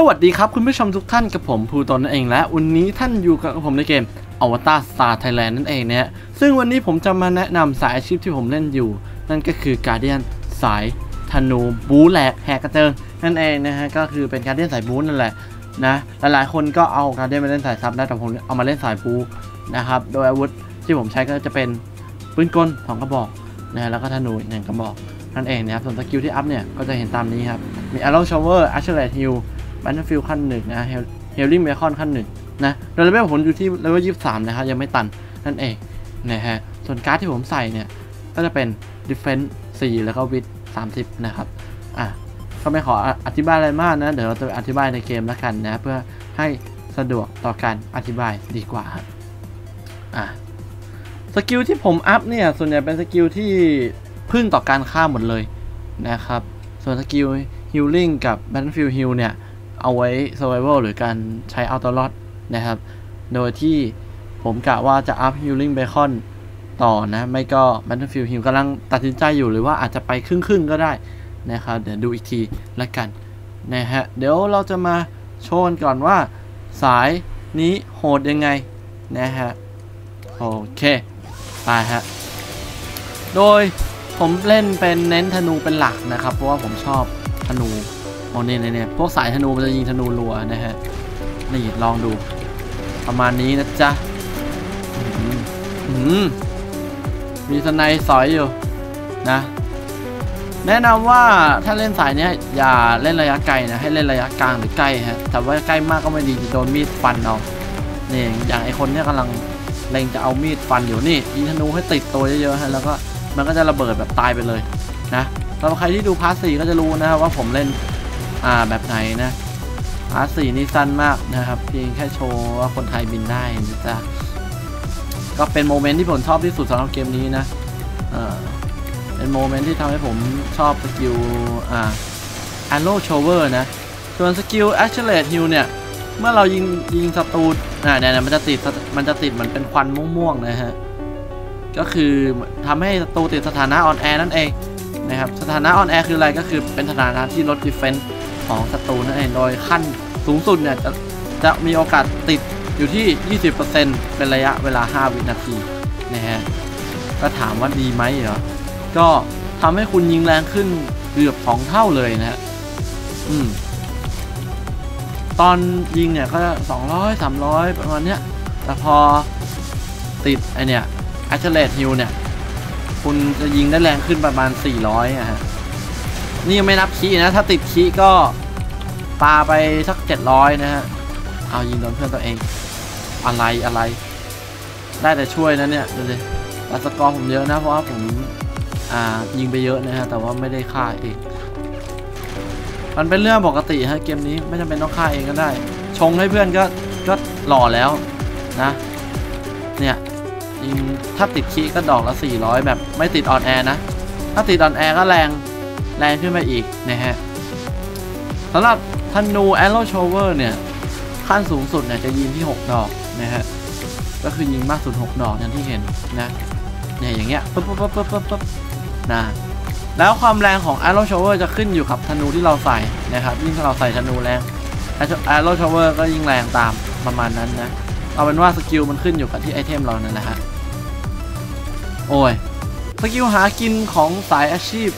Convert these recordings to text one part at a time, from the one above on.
สวัสดีครับคุณผู้ชมทุกท่านกับผมภูตนนั่นเองและวันนี้ท่านอยู่กับผมในเกม Avatar Star Thailand นั่นเองเนะฮะซึ่งวันนี้ผมจะมาแนะนำสายอาชีพที่ผมเล่นอยู่ นั่นก็คือการเดียนสายธนูบูแหลกแหกกระเจิงนั่นเองนะฮะก็คือเป็นการเดียนสายบูนั่นแหละนะหลายๆคนก็เอาการเดียนมาเล่นสายซับได้แต่ผมเอามาเล่นสายบูนะครับโดยอาวุธที่ผมใช้ก็จะเป็นปืนกลสองกระบอกนะฮะแล้วก็ธนูหนึ่งกระบอกนั่นเองนะครับส่วนสกิลที่อัพเนี่ยก็จะเห็นตามนี้ครับมี Arrow Shower Archer Heal บันเทอร์ฟิลขั้นหนึ่งนะเฮลลิ่งเบคอนขั้นหนึ่งนะโดยเลเวลผมอยู่ที่เลเวลยี่สิบสามนะครับ ยังไม่ตัน นั่นเองนะฮะ ส่วนการ์ดที่ผมใส่เนี่ย ก็จะเป็น Defense 4 แล้วก็ Wit 30 นะครับ อะ ก็ไม่ขออธิบายอะไรมากนะ เดี๋ยวเราจะอธิบายในเกมแล้วกันนะ เพื่อให้สะดวกต่อการอธิบายดีกว่าครับอะ สกิลที่ผมอัพเนี่ย ส่วนใหญ่เป็นสกิลที่พึ่งต่อการฆ่าหมดเลยนะครับ ส่วนสกิล Healing กับ Battlefield Heal เนี่ย เอาไว้ Survival หรือการใช้เอาตัวรอดนะครับ โดยที่ผมกะว่าจะอัพ Healing Bacon ต่อนะ ไม่ก็ Battlefield Heal กำลังตัดสินใจอยู่หรือว่าอาจจะไปครึ่งๆก็ได้นะครับ เดี๋ยวดูอีกทีละกันนะฮะ เดี๋ยวเราจะมาโชว์ก่อนว่าสายนี้โหดยังไงนะฮะ โอเคไปฮะ โดยผมเล่นเป็นเน้นธนูเป็นหลักนะครับ เพราะว่าผมชอบธนู โอ้เนี่ยเนี่ยพวกสายธนูมันจะยิงธนูรัวนะฮะ นี่ลองดู ประมาณนี้นะจ๊ะมีสไนสอยอยู่นะ แนะนำว่าถ้าเล่นสายเนี้ยอย่าเล่นระยะไกลนะ ให้เล่นระยะกลางหรือใกล้ฮะ แต่ว่าใกล้มากก็ไม่ดีจะโดนมีดฟันเอานี่อย่างไอคนเนี้ยกำลังเล็งจะเอามีดฟันอยู่นี่ยิงธนูให้ติดตัวเยอะๆฮะแล้วก็มันก็จะระเบิดแบบตายไปเลยนะสำหรับใครที่ดูพาร์ทสี่ก็จะรู้นะครับว่าผมเล่น อ่าแบบไหนนะพาร์สี่นี่สั้นมากนะครับเพียงแค่โชว์ว่าคนไทยบินได้นะจ๊ะก็เป็นโมเมนต์ที่ผมชอบที่สุดสำหรับเกมนี้นะเออเป็นโมเมนต์ที่ทำให้ผมชอบสกิลอ่า Arrow Shower นะส่วนสกิล Accelerate Heal เนี่ย เมื่อเรายิงยิงศัตรูอ่าเนี่ยมันจะติดมันจะติดเหมือนเป็นควันม่วงๆนะฮะ ก็คือทำให้ศัตรูติดสถานะออนแอร์นั่นเองนะครับ สถานะออนแอร์คืออะไรก็คือเป็นสถานะที่ลดดิเฟนซ์ ของศัตรูนั่นเองโดยขั้นสูงสุดเนี่ยจะจะมีโอกาสติดอยู่ที่ 20%เป็นระยะเวลา 5 วินาทีนะฮะก็ถามว่าดีไหมเหรอ ก็ทำให้คุณยิงแรงขึ้นเกือบ 2 เท่าเลยนะฮะอืมตอนยิงเนี่ยก็ 200 300 ประมาณเนี้ย แต่พอติดไอเนี่ย a c c e l e r a t e Heal เนี่ย คุณจะยิงได้แรงขึ้นประมาณ 400อะฮะ นี่ยังไม่นับคีนะ ถ้าติดคีก็ปาไปสัก700นะฮะ เอายิงโดนเพื่อนตัวเอง อะไรอะไร ได้แต่ช่วยนะเนี่ยดูดิแต่สกอร์ผมเยอะนะ เพราะว่าผมอ่ายิงไปเยอะนะฮะ แต่ว่าไม่ได้ฆ่าเอง มันเป็นเรื่องปกติฮะเกมนี้ไม่จำเป็นต้องฆ่าเองก็ได้ ชงให้เพื่อนก็ก็หล่อแล้วนะ เนี่ยยิงถ้าติดคีก็ดอกละ400 แบบไม่ติดออนแอร์นะ ถ้าติดออนแอร์ก็แรง แรงขึ้นไปอีกนะฮะสำหรับธนู Arrow Shower เนี่ยขั้นสูงสุดเนี่ยจะยิงที่ 6 ดอกนะฮะก็คือยิงมากสุด 6 ดอกอย่างที่เห็นนะเนี่ยอย่างเงี้ยปุ๊บปุ๊บปุ๊บปุ๊บปุ๊บปุ๊บนะแล้วความแรงของ Arrow Shower จะขึ้นอยู่กับธนูที่เราใส่นะครับยิ่งถ้าเราใส่ธนูแรง Arrow Shower ก็ยิ่งแรงตามประมาณนั้นนะ เอาเป็นว่าสกิลมันขึ้นอยู่กับที่ไอเทมเรานั่นแหละฮะโอ้ยสกิลหากินของสายอาชีพ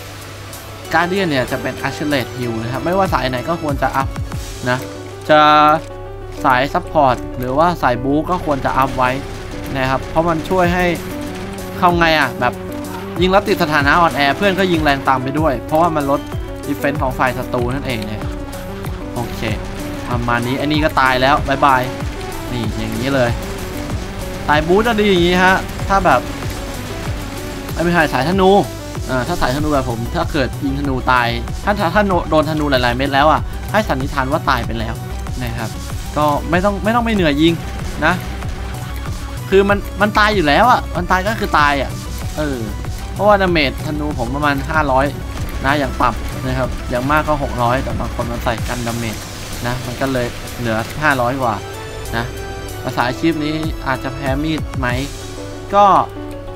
การเดียนเนี่ยจะเป็น a c c e l e r a t e Heal นะครับ ไม่ว่าสายไหนก็ควรจะอัพนะ จะสายซัพพอร์ตหรือว่าสายบู๊ก็ควรจะอัพไว้นะครับ เพราะมันช่วยให้เข้าไงอะ แบบยิงแล้วติดสถานะออนแอร์เพื่อนก็ยิงแรงตามไปด้วย เพราะว่ามันลดดีเฟนส์ของฝ่ายศัตรูนั่นเองเนี่ยโอเคประมาณนี้อันนี้ก็ตายแล้วบายบายนี่อย่างนี้เลยสายบูทจะดีอย่างนี้ฮะ ถ้าแบบไม่ใช่สายธนู ถ้าสายธนูแบบผมถ้าเกิดยิงธนูตายถ้าถ้าโดนธนูหลาย ๆ เม็ดแล้วอะให้สันนิษฐานว่าตายไปแล้วนะครับ ก็ไม่ต้องไม่ต้องไม่เหนื่อยยิงนะ คือมันมันตายอยู่แล้วอะมันตายก็คือตายอะเออเพราะว่าดาเมจธนูผมประมาณ 500 นะอย่างต่ำนะครับอย่างมากก็ 600 แต่บางคนมันใส่กันดาเมจนะมันก็เลยเหลือ 500 กว่านะภาษาอาชีพนี้อาจจะแพ้มีดไหมก็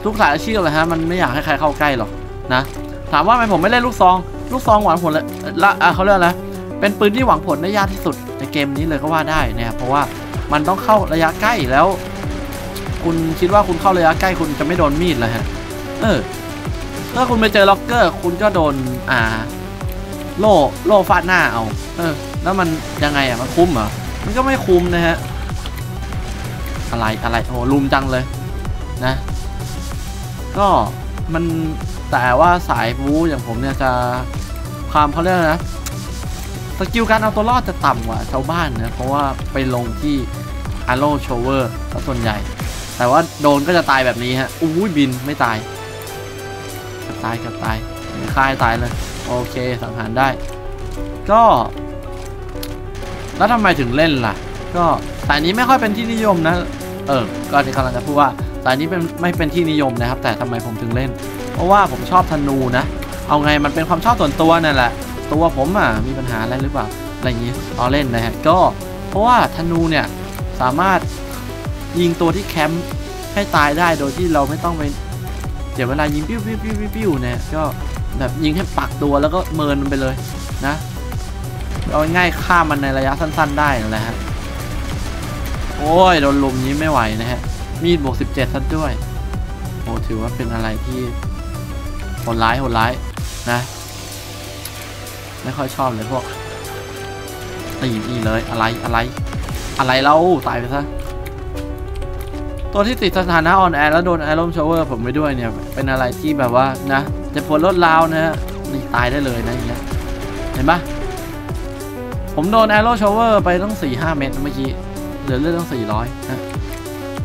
ทุกสายอาชีพเลยฮะมันไม่อยากให้ใครเข้าใกล้หรอก นะ ถามว่าทำไมผมไม่เล่นลูกซอง ลูกซองหวานผลละะเขาเรียกอะไรเเป็นปืนที่หวังผลได้ยากที่สุดในเกมนี้เลยก็ว่าได้นะครับเพราะว่ามันต้องเข้าระยะใกล้แล้ว คุณคิดว่าคุณเข้าระยะใกล้คุณจะไม่โดนมีดเลยฮะ เออถ้าคุณไปเจอล็อกเกอร์ คุณก็โดนอ่า โล่โล่ฟาดหน้าเอา เออ แล้วมันยังไงอะมันคุ้มเหรอมันก็ไม่คุ้มนะฮะอะไรอะไรโอ้ลุมจังเลยนะ ก็มัน แต่ว่าสายบูอย่างผมเนี่ยจะความเขาเรียกอะไรนะสกิลการเอาตัวรอดจะต่ำกว่าชาวบ้านนะเพราะว่าไปลงที่อาร์โลโชเวอร์ส่วนใหญ่ แต่ว่าโดนก็จะตายแบบนี้ฮะอุ้ยบินไม่ตายเกับตายเกับตายไม่ายตายเลยโอเคสังหารได้ ก็ แล้วทำไมถึงเล่นล่ะ ก็สายนี้ไม่ค่อยเป็นที่นิยมนะ เออก็ที่กำลังจะพูดว่าสายนี้เป็นไม่เป็นที่นิยมนะครับ แต่ทำไมผมถึงเล่น เพราะว่าผมชอบธนูนะ เอาไงมันเป็นความชอบส่วนตัวนั่นแหละ ตัวผมอะมีปัญหาอะไรหรือเปล่าอะไรอย่างนี้เอาเล่นนะฮะก็เพราะว่าธนูเนี่ยสามารถยิงตัวที่แคมป์ให้ตายได้โดยที่เราไม่ต้องไปเสียเวลายิงปิ้วปิ้วปิ้วปิ้วปิ้วเนี่ยก็แบบยิงให้ปักตัวแล้วก็เมินมันไปเลยนะเอาง่ายฆ่ามันในระยะสั้น ๆ ได้นั่นแหละฮะโอ้ยโดนลุมนี้ไม่ไหวนะฮะมีดบวก17ซะด้วยโอ้ถือว่าเป็นอะไรที่ โหดร้ายโหดร้ายนะ ไม่ค่อยชอบเลยพวกนี่นี่เลยอะไรอะไร อะไรเล่าตายไปซะตัวที่ติดสถานะออนแอร์แล้วโดนแอร์ลมชเวอร์ผมไปด้วยเนี่ย เป็นอะไรที่แบบว่านะจะปวดลดราวนะฮะนี่ตายได้เลยนะอย่างเงี้ยเห็นปะผมโดนแอร์โรชเวอร์ไปต้อง4ี่ห้าเมตรเมื่อกี้เหลือเลือดต้องสี่ร้อยนะ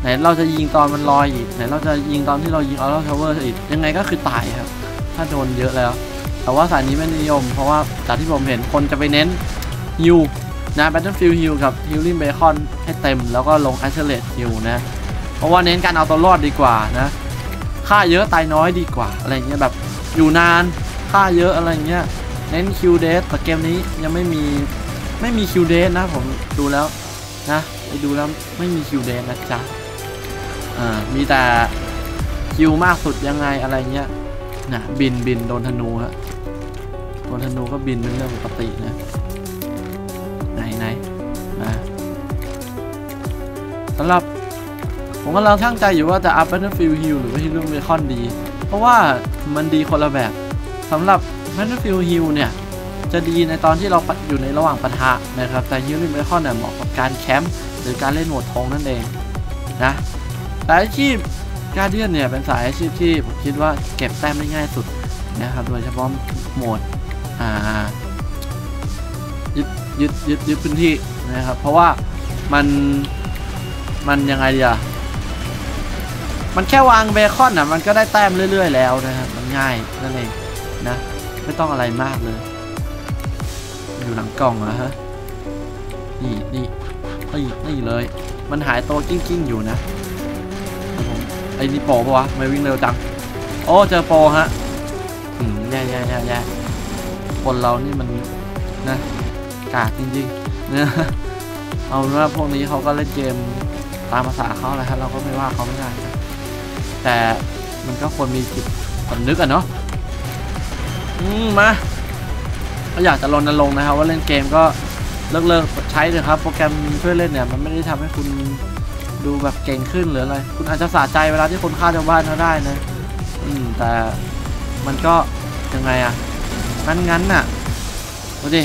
ไหนเราจะยิงตอนมันลอยอีกไหนเราจะยิงตอนที่เรายิงแอร์โรชเวอร์อีกยังไงก็คือตายครับ ถ้าโดนเยอะแล้ว แต่ว่าสายนี้ไม่นิยม เพราะว่าจากที่ผมเห็นคนจะไปเน้นฮิวนะ Battlefield Hill กับ Healing Bacon ให้เต็มแล้วก็ลง Isolate Hill นะ เพราะว่าเน้นการเอาตัวรอดดีกว่านะ ค่าเยอะตายน้อยดีกว่า อะไรเงี้ยแบบอยู่นานค่าเยอะอะไรเงี้ย เน้นคิวเดสแต่เกมนี้ยังไม่มีไม่มีคิวเดสนะผมดูแล้วนะไปดูแล้วไม่มีคิวเดสนะจ๊ะอ่ามีแต่คิวมากสุดยังไงอะไรเงี้ย นะบินบินโดนธนูฮะโดนธนูก็บินเป็นเรื่องปกตินะไหนไหนนะสำหรับผมกำลังช่างใจอยู่ว่าจะอัพ Battlefield Hill หรือว่า Healing Bacon ดี เพราะว่ามันดีคนละแบบสำหรับ Battlefield Hill เนี่ยจะดีในตอนที่เราอยู่ในระหว่างปะทะนะครับ แต่ Healing Bacon เนี่ยเหมาะกับการแคมป์หรือการเล่นโหมดทงนั่นเองนะสายอาชีพ การเดียนเนี่ยเป็นสายอาชีพที่ผมคิดว่าเก็บแต้มได้ง่ายสุดนะครับ โดยเฉพาะโหมดอ่ายึดยึดยึดยึดพื้นที่นะครับ เพราะว่ามันมันยังไงดีอะมันแค่วางเบคอนอะมันก็ได้แต้มเรื่อย ๆ แล้วนะครับมันง่ายนั่นเองนะ ไม่ต้องอะไรมากเลย อยู่หลังกล่องเหรอฮะนี่นี่นี่นี่เลย มันหายตัวกิ้งกิ้งๆอยู่นะ อ้นี่โปรปะวะไม่วิ่งเร็วจัง โอ้เจอโปรฮะอืมแย่แย่แย่แย่คนเรานี่มันนะกากจริงๆนะเอาเป็นว่าพวกนี้เขาก็เล่นเกมตามภาษาเขาแหละครับเราก็ไม่ว่าเขาไม่ได้นะแต่มันก็ควรมีจิตสำนึกอะเนาะอืมมาก็อยากจะรณรงค์นะครับว่าเล่นเกมก็เลิกเลิกใช้เลยครับ โปรแกรมช่วยเล่นเนี่ย มันไม่ได้ทำให้คุณ ดูแบบเก่งขึ้นหรืออะไร คุณอาจจะสะใจเวลาที่คนฆ่าชาวบ้านเขาได้นะ อืม แต่มันก็ยังไงอะงั้นงั้นน่ะดูดิ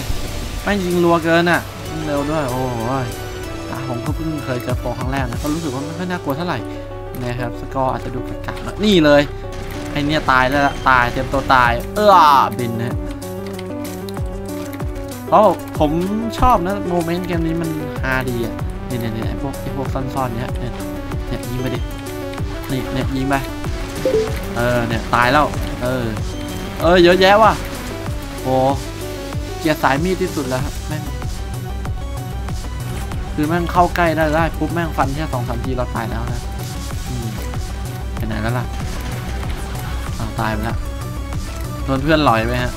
ไม่ยิงรัวเกินอะยิงเร็วด้วย โอ้ยอะผมก็เพิ่งเคยเจอโปรครั้งแรกนะ ก็รู้สึกว่าไม่ค่อยน่ากลัวเท่าไหร่นะครับ สกอร์อาจจะดูกระกากนะนี่เลยไอเนี่ยตายแล้วตายเต็มตัวตาย เออบินนะเพราะผมชอบนะโมเมนต์เกมนี้มันฮาดีอะ เนี่ยเนี่ยเนี่ยไอพวกไอพวกซ่อนๆเนี้ยเนี่ยเนี่ยยิงไปดินี่เนี่ยยิงไปเออเนี่ยตายแล้วเออเออเยอะแยะว่ะโอ้เกียร์สายมีดที่สุดแล้วครับแม่งคือแม่งเข้าใกล้ได้ได้ปุ๊บแม่งฟันแค่สองสามทีเราตายแล้วนะอืมไปไหนแล้วล่ะอ้าตายไปแล้วโดนเพื่อนหลอยไปฮะ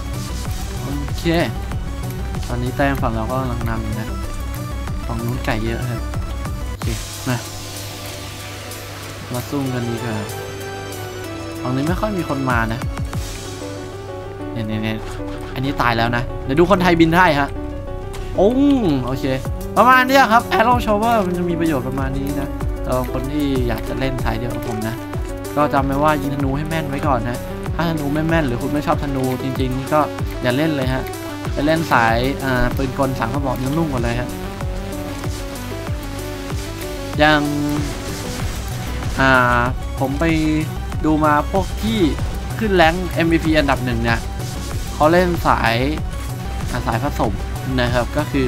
โอเค ตอนนี้แต้มฝั่งเราก็กำลังนำอยู่นะ ฝั่งนู้นไก่เยอะครับโอเคมามาซุ่มกันดีกว่าฝั่งนี้ไม่ค่อยมีคนมานะเนี่ยเนี่ยเนอันนี้ตายแล้วนะ เดี๋ยวดูคนไทยบินได้ฮะโอ้โอเค ประมาณนี้ครับ Arrow Shower มันจะมีประโยชน์ประมาณนี้นะสำหรับคนที่อยากจะเล่นสายเดียวกับผมนะ ก็จำไว้ว่ายิงธนูให้แม่นไว้ก่อนนะ ถ้าธนูไม่แม่นหรือคุณไม่ชอบธนูจริงๆนี่ก็อย่าเล่นเลยฮะไปเล่นสายปืนกลสามกระบอกยังนุ่มกว่าเลยฮะ อย่างอ่าผมไปดูมาพวกที่ขึ้นแรง MVP อันดับหนึ่งเนี่ยเขาเล่นสายอ่าสายผสมนะครับ ก็คือ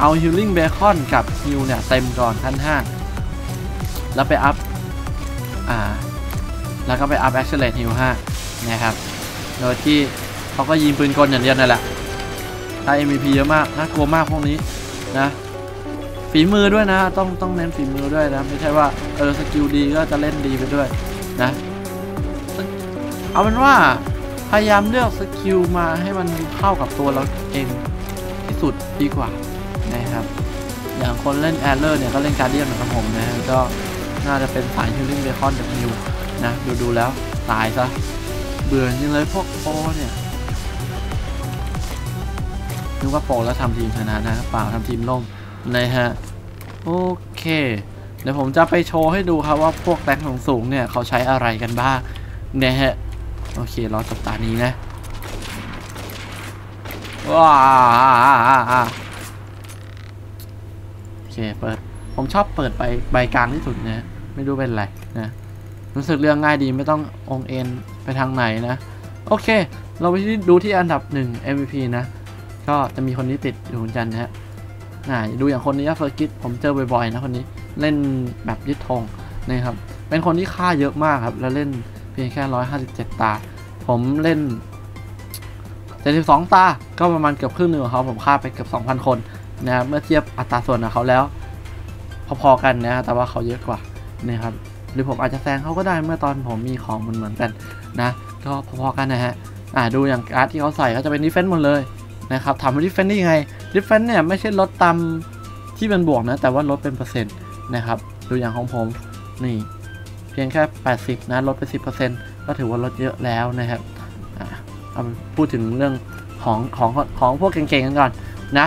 เอา Healing Bacon กับ h e a เนี่ย เต็มก่อนขั้น5แล้วไปอัพ อ่า แล้วก็ไปอัพ Accelerate Heal 5นะครับ โดยที่เขาก็ยิงปืนกลอย่างเดียวนั่นแหละได้ MVP เยอะมากน่ากลัวมากพวกนี้นะ ฝีมือด้วยนะ ต้องต้องเน้นฝีมือด้วยนะ ไม่ใช่ว่าเออสกิลดีก็จะเล่นดีไปด้วยนะ เอาเป็นว่าพยายามเลือกสกิลมาให้มันเข้ากับตัวเราเองที่สุดดีกว่านะครับ อย่างคนเล่นแอร์เลอร์เนี่ยก็เล่นการเดียนเหมือนกับผมนะก็น่าจะเป็นสายฮิลลิ่งเบคอนกับฮิวนะดูดูแล้วตายซะเบื่อจริงเลยพวกโปเนี่ยนึกว่าโปแล้วทำทีมชนะนะเปล่าทำทีมล่ม นะฮะ โอเค เดี๋ยวผมจะไปโชว์ให้ดูครับว่าพวกแรงสูงๆเนี่ยเขาใช้อะไรกันบ้างนะฮะ โอเครอจบตานี้นะ ว้าโอเคเปิด ผมชอบเปิดใบใบกลางที่สุดนะไม่รู้เป็นไรนะรู้สึกเรื่องง่ายดีไม่ต้ององเอ็นไปทางไหนนะ โอเค เราไปดูที่อันดับ 1 MVP นะ ก็จะมีคนนี้ติดอยู่เหมือนกันนะฮะ น่าดูอย่างคนนี้เฟอร์กิตผมเจอบ่อยๆนะคนนี้เล่นแบบยึดธงนะครับ เป็นคนที่ค่าเยอะมากครับ แล้วเล่นเพียงแค่ 157 ตา ผมเล่น 72 ตา ก็ประมาณเกือบครึ่งหนึ่งของเขาผมฆ่าไปเกือบ 2,000 คนนะครับเมื่อเทียบอัตราส่วนของเขาแล้ว พอๆกันนะแต่ว่าเขาเยอะกว่านะครับหรือผมอาจจะแซงเขาก็ได้เมื่อตอนผมมีของมันเหมือนกันนะ ก็พอๆกันนะฮะอ่าดูอย่างการ์ดที่เขาใส่ก็จะเป็นดิเฟนต์หมดเลย นะครับถามว่าดิฟเฟนต์ได้ยังไงดิฟเฟนต์เนี่ยไม่ใช่ลดตามที่เป็นบวกนะ แต่ว่าลดเป็นเปอร์เซ็นต์นะครับดูอย่างของผมนี่เพียงแค่ 80 นะลดไป 10%ก็ถือว่าลดเยอะแล้วนะครับเอาพูดถึงเรื่องของของของพวกเก่งๆกันก่อนนะ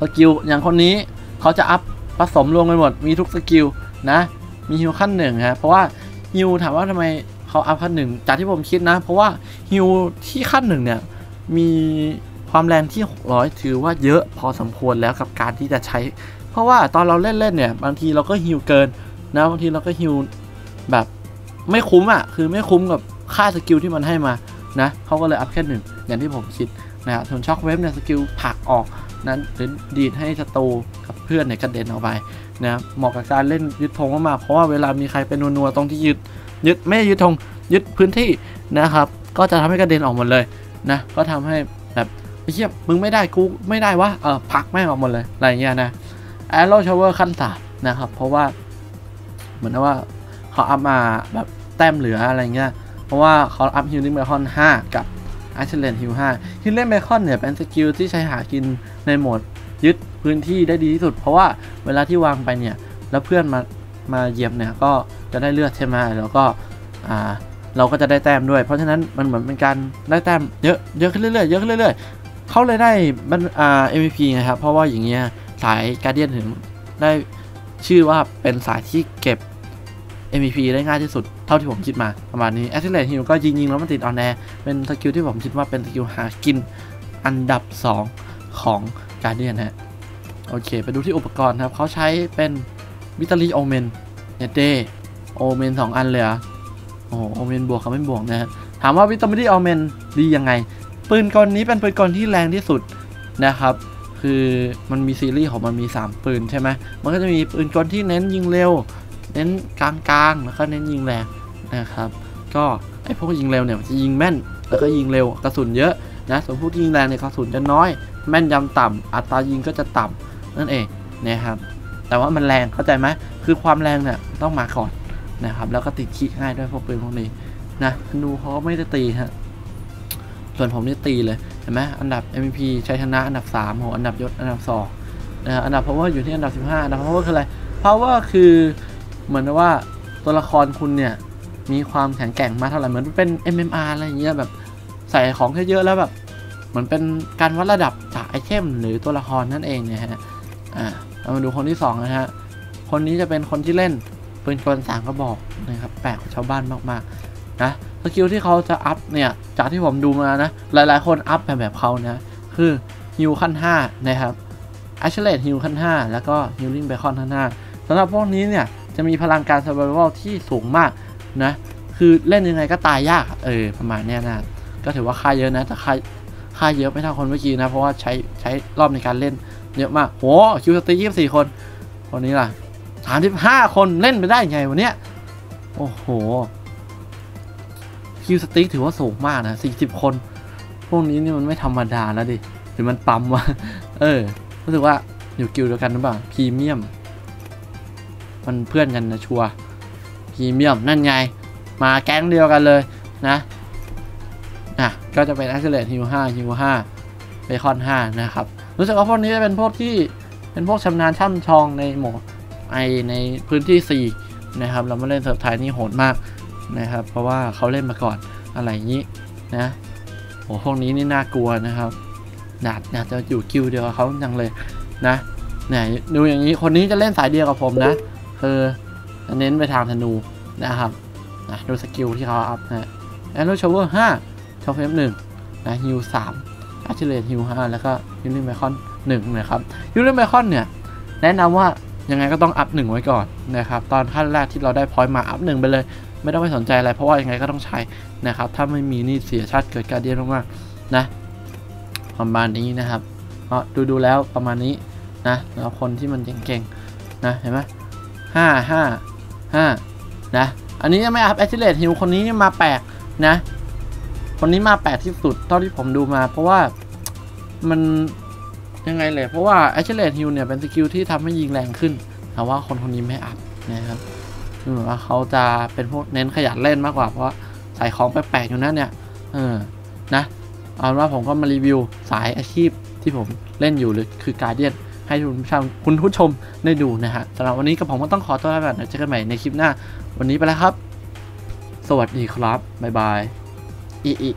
สกิลอย่างคนนี้เขาจะอัพผสมรวมกันหมดมีทุกสกิลนะ มีฮิวขั้นหนึ่งฮะเพราะว่าฮิวถามว่าทำไมเขาอัพขั้นหนึ่งจากที่ผมคิดนะ เพราะว่าฮิวที่ขั้นหนึ่งเนี่ยมี ความแรงที่ 600 ถือว่าเยอะพอสมควรแล้วกับการที่จะใช้ เพราะว่าตอนเราเล่นๆเนี่ย บางทีเราก็ฮิวเกินนะบางทีเราก็ฮิวแบบไม่คุ้มอะคือไม่คุ้มกับค่าสกิลที่มันให้มานะเขาก็เลยอัพแค่หนึ่งอย่างที่ผมคิดนะครับส่วนช็อคเวฟเนี่ยสกิลผลักออกนั้นหรือดีดให้ศัตรูกับเพื่อนเนี่ยกระเด็นออกไปนะเหมาะกับการเล่นยึดธงมากๆเพราะว่าเวลามีใครเป็นนัวๆตรงที่ยึดยึดไม่ยึดธงยึดพื้นที่นะครับ ก็จะทำให้กระเด็นออกหมดเลยนะก็ทำให้ ไอ้เหี้ยมึงไม่ได้กูไม่ได้วะเออพักแม่งออกหมดเลยอะไรเงี้ยนะแอโรชเวอร์ขั้นสามนะครับ เพราะว่า เหมือนว่าเขาอัพมาแบบแต้มเหลืออะไรเงี้ยเพราะว่าเขาอัพฮิลลิ่งเบคอน5 กับอาร์เชเลนฮิล5ฮิลลิ่งเบคอนเนี่ยเป็นสกิลที่ใช้หากินในโหมดยึดพื้นที่ได้ดีที่สุด เพราะว่าเวลาที่วางไปเนี่ยแล้วเพื่อนมามาเหยียบเนี่ยก็จะได้เลือดใช่ไหมแล้วก็อ่าเราก็จะได้แต้มด้วย เพราะฉะนั้นมันเหมือนเป็นการได้แต้มเยอะเยอะขึ้นเรื่อยๆเยอะขึ้นเรื่อยๆ เขาเลยได้มันอ่า MVP ไงครับ เพราะว่าอย่างเงี้ยสายการเดียนถึงได้ชื่อว่าเป็นสายที่เก็บ MVP ได้ง่ายที่สุดเท่าที่ผมคิดมาประมาณนี้ a c c e l e r a t e Heal ก็ยิงยิงๆแล้วมันติดออนแอร์เป็นสกิลที่ผมคิดว่าเป็นสกิลหากินอันดับ 2 ของการเดียนฮะโอเค ไปดูที่อุปกรณ์ครับ เขาใช้เป็นวิตาลีโอเมนเนเดโอเมนสองอันเลยเหรอโอ้โหโอเมนบวกกับไม่บวกนะฮะถามว่าวิตามินโอเมนดียังไง ปืนกลนี้เป็นปืนกลที่แรงที่สุดนะครับ คือมันมีซีรีส์ของมันมี 3 ปืนใช่ไหมมันก็จะมีปืนกลที่เน้นยิงเร็ว เน้นกลางๆแล้วก็เน้นยิงแรงนะครับ ก็ไอพวกยิงเร็วเนี่ยมันจะยิงแม่น แล้วก็ยิงเร็วกระสุนเยอะนะส่วนพวกยิงแรงเนี่ยกระสุนจะน้อย แม่นยำต่ำอัตรายิงก็จะต่ำนั่นเองนะครับ แต่ว่ามันแรงเข้าใจไหมคือความแรงเนี่ยต้องมาก่อนนะครับ แล้วก็ติดขี้ง่ายด้วยพวกปืนพวกนี้นะธนูเขาไม่ได้ตีฮะ ส่วนผมนี่ตีเลยเห็นไหมอันดับ MVP ชัยชนะอันดับ3โหอันดับยศอันดับ2นะอันดับ power อยู่ที่อันดับ 15อันดับ power คืออะไร power คือเหมือนว่าตัวละครคุณเนี่ยมีความแข็งแกร่งมากเท่าไหร่เหมือนเป็น MMR อะไรอย่างเงี้ยแบบใส่ของเยอะๆแล้วแบบเหมือนเป็นการวัดระดับจากไอเทมหรือตัวละครนั่นเองเนี่ยฮะอ่าเรามาดูคนที่สองนะฮะคนนี้จะเป็นคนที่เล่นปืนกลสามกระบอกนะครับแปลกชาวบ้านมากๆนะ สกิลที่เขาจะอัพเนี่ย จากที่ผมดูมานะ หลายๆ คนอัพแบบแบบเขานะ คือฮิวขั้น 5 นะครับอัชเลตฮิวขั้น 5 แล้วก็ฮิลลิ่งเบคอนขั้น 5สำหรับพวกนี้เนี่ย จะมีพลังการ survival ที่สูงมากนะ คือเล่นยังไงก็ตายยาก เออ ประมาณนี้นะ ก็ถือว่าค่าเยอะนะ แต่ค่าค่าเยอะไม่เท่าคนเมื่อกี้นะ เพราะว่าใช้ใช้รอบในการเล่นเยอะมาก โห คิวสตียี่สิบสี่คน คนนี้ล่ะสามสิบห้าคนเล่นไปได้ไงวันเนี้ย โอ้โห คิวสติ๊กถือว่าสูงมากนะสี่สิบคน พวกนี้นี่มันไม่ธรรมดาแล้วดิหรือมันปั๊มวะเออ รู้สึกว่าอยู่กิลเดียวกันหรือเปล่าพรีเมียม มันเพื่อนกันนะชัวร์พรีเมียมนั่นไง มาแก๊งเดียวกันเลยนะอะก็จะเป็น a c c e l e r a t e ฮิว5ฮิว5เบคอน5นะครับ รู้สึกว่าพวกนี้จะเป็นพวกที่เป็นพวกชำนาญช่ำชองในหมดไอในพื้นที่ 4 นะครับ เรามาเล่นเซิร์ฟไทยนี่โหดมาก นะครับ เพราะว่าเขาเล่นมาก่อนอะไรอย่างนี้นะโอ้พวกนี้นี่น่ากลัวนะครับอยากอยาจะอยู่กิลด์เดียวกับเขาจังเลยนะเนี่ยดูอย่างนี้คนนี้จะเล่นสายเดียวกับผมนะคือเน้นไปทางธนูนะครับนะดูสกิลที่เขาอัพนะแอนโรชเวอร์ห้าชอฟเฟมหนึ่งนะฮิวสามอาร์ติเลตฮิวห้าแล้วก็ยูนิเมคอนหนึ่งนะครับยูนิเมคอนเนี่ยแนะนำว่ายังไงก็ต้องอัพหนึ่งไว้ก่อนนะครับตอนขั้นแรกที่เราได้พอยต์มาอัพหนึ่งไปเลย ไม่ต้องไปสนใจอะไรเพราะว่ายังไงก็ต้องใช้นะครับ ถ้าไม่มีนี่เสียชาติเกิดการเดียนมากๆนะประมาณนี้นะครับก็ดูดูแล้วประมาณนี้นะแล้วคนที่มันเก่งๆนะเห็นไหมห้าห้าห้านะอันนี้ยังไม่อัพแอ i ิเลตฮิวคนนี้มาแปลกนะ คนนี้มาแปลกที่สุดเท่าที่ผมดูมา เพราะว่ามันยังไงเลยเพราะว่าแอ i ิเลตฮิวเนี่ยเป็นสกิลที่ทำให้ยิงแรงขึ้นแต่ว่าคนคนนี้ไม่อัพนะครับ เหมือนว่าเขาจะเป็นพวกเน้นขยันเล่นมากกว่า เพราะใส่ของแปลกๆอยู่นั่นเนี่ยเออนะเอาว่าผมก็มารีวิวสายอาชีพที่ผมเล่นอยู่หรือคือการเดียนให้คุณผู้ชมคุณผู้ชมได้ดูนะฮะสำหรับวันนี้กับผมก็ต้องขอตัวลาไปก่อนเดี๋ยวเจอกันใหม่ในคลิปหน้า วันนี้ไปแล้วครับ สวัสดีครับบ๊ายบายอีอี